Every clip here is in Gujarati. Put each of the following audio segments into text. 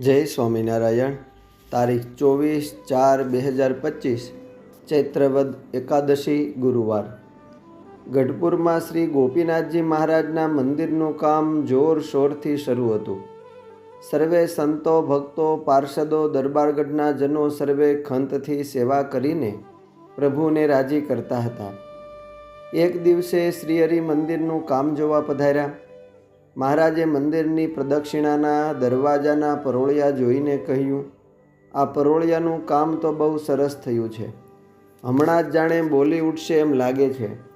જય સ્વામિનારાયણ. તારીખ ચોવીસ ચાર બે હજાર પચીસ, ચૈત્રવદ એકાદશી ગુરુવાર. ગઢપુરમાં શ્રી ગોપીનાથજી મહારાજના મંદિરનું કામ જોરશોરથી શરૂ હતું. સર્વે સંતો, ભક્તો, પાર્ષદો, દરબારગઢના જનો સર્વે ખંતથી સેવા કરીને પ્રભુને રાજી કરતા હતા. એક દિવસે શ્રીહરિ મંદિરનું કામ જોવા પધાર્યા. મહારાજે મંદિરની પ્રદક્ષિણાના દરવાજાના પરોળિયા જોઈને કહ્યું, આ પરોળિયાનું કામ તો બહુ સરસ થયું છે. હમણાં જ જાણે બોલી ઉઠશે એમ લાગે છે.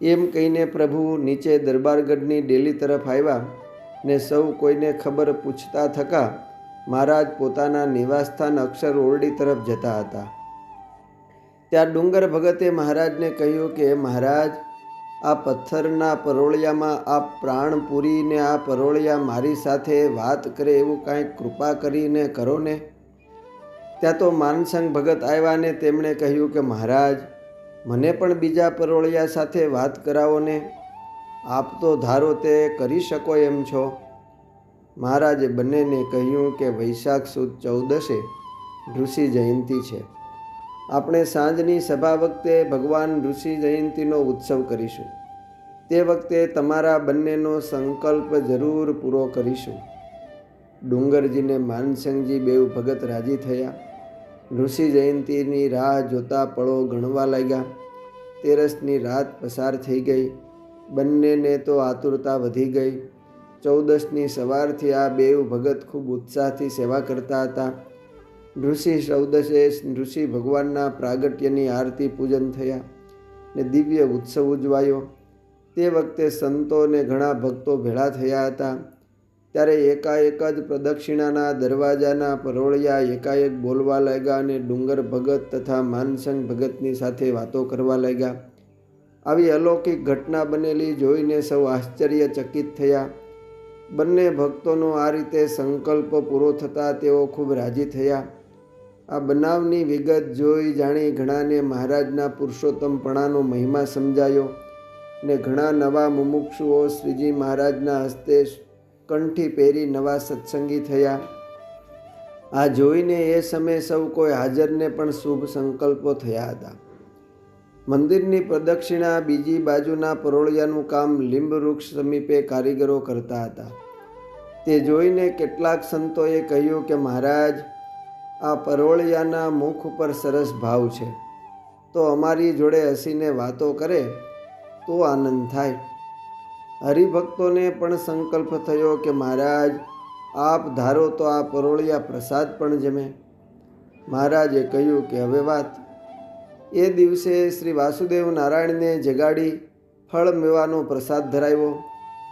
એમ કહીને પ્રભુ નીચે દરબારગઢની ડેલી તરફ આવ્યા ને સૌ કોઈને ખબર પૂછતા થકા મહારાજ પોતાના નિવાસસ્થાન અક્ષર ઓરડી તરફ જતા હતા. ત્યાં ડુંગર ભગતે મહારાજને કહ્યું કે, મહારાજ આ પથ્થરના પરોળિયામાં આ પ્રાણ પૂરીને આ પરોળિયા મારી સાથે વાત કરે એવું કાંઈક કૃપા કરીને કરો ને? ત્યાં તો માનસંગ ભગત આવ્યા ને તેમણે કહ્યું કે મહારાજ, મને પણ બીજા પરોળિયા સાથે વાત કરાવો ને. આપ તો ધારો તે કરી શકો એમ છો. મહારાજે બંનેને કહ્યું કે વૈશાખ સુદ ચૌદસે ઋષિ જયંતી છે. આપણે સાંજની સભા વખતે ભગવાન ઋષિ જયંતીનો ઉત્સવ કરીશું. તે વખતે તમારા બંનેનો સંકલ્પ જરૂર પૂરો કરીશું. ડુંગરજીને માનસંગજી બેઉ ભગત રાજી થયા. ઋષિ જયંતીની રાહ જોતા પળો ગણવા લાગ્યા. તેરસની રાત પસાર થઈ ગઈ. બંનેને તો આતુરતા વધી ગઈ. ચૌદસની સવારથી આ બેઉ ભગત ખૂબ ઉત્સાહથી સેવા કરતા હતા. ઋષિ ચૌદશે ઋષિ ભગવાનના પ્રાગટ્યની આરતી પૂજન થયા ને દિવ્ય ઉત્સવ ઉજવાયો. તે વખતે સંતો ને ઘણા ભક્તો ભેળા થયા હતા. ત્યારે એકાએક જ પ્રદક્ષિણાના દરવાજાના પરોળિયા એકાએક બોલવા લાગ્યા અને ડુંગર ભગત તથા માનસંગ ભગતની સાથે વાતો કરવા લાગ્યા. આવી અલૌકિક ઘટના બનેલી જોઈને સૌ આશ્ચર્યચકિત થયા. બંને ભક્તોનો આ રીતે સંકલ્પ પૂરો થતાં તેઓ ખૂબ રાજી થયા. આ બનાવની વિગત જોઈ જાણી ઘણાને મહારાજના પુરુષોત્તમપણાનો મહિમા સમજાયો ને ઘણા નવા મુમુક્ષુઓ શ્રીજી મહારાજના હસ્તે કંઠી પહેરી નવા સત્સંગી થયા. આ જોઈને એ સમયે સૌ કોઈ હાજરને પણ શુભ સંકલ્પો થયા હતા. મંદિરની પ્રદક્ષિણા બીજી બાજુના પરોળિયાનું કામ લીંબ વૃક્ષ સમીપે કારીગરો કરતા હતા. તે જોઈને કેટલાક સંતોએ કહ્યું કે મહારાજ આ પરોળિયાના મુખ ઉપર સરસ ભાવ છે. તો અમારી જોડે હસીને વાતો કરે તો આનંદ થાય. હરિભક્તોને પણ સંકલ્પ થયો કે મહારાજ, આપ ધારો તો આ પરોળિયા પ્રસાદ પણ જમે. મહારાજે કહ્યું કે હવે વાત. એ દિવસે શ્રી વાસુદેવ નારાયણને જગાડી ફળ મેવાનો પ્રસાદ ધરાવ્યો.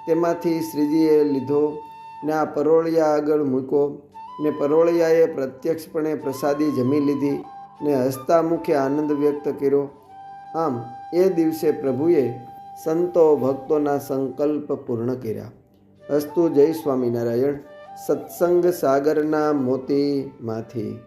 તેમાંથી શ્રીજીએ લીધો ને આ પરોળિયા આગળ મૂક્યો. ને પરોળિયાએ પ્રત્યક્ષપણે પ્રસાદી જમી લીધી ને હસતા મુખે આનંદ વ્યક્ત કર્યો. આમ, એ દિવસે પ્રભુએ સંતો ભક્તોના સંકલ્પ પૂર્ણ કર્યા. અસ્તુ જય સ્વામિનારાયણ. સત્સંગ સાગરના મોતીમાંથી.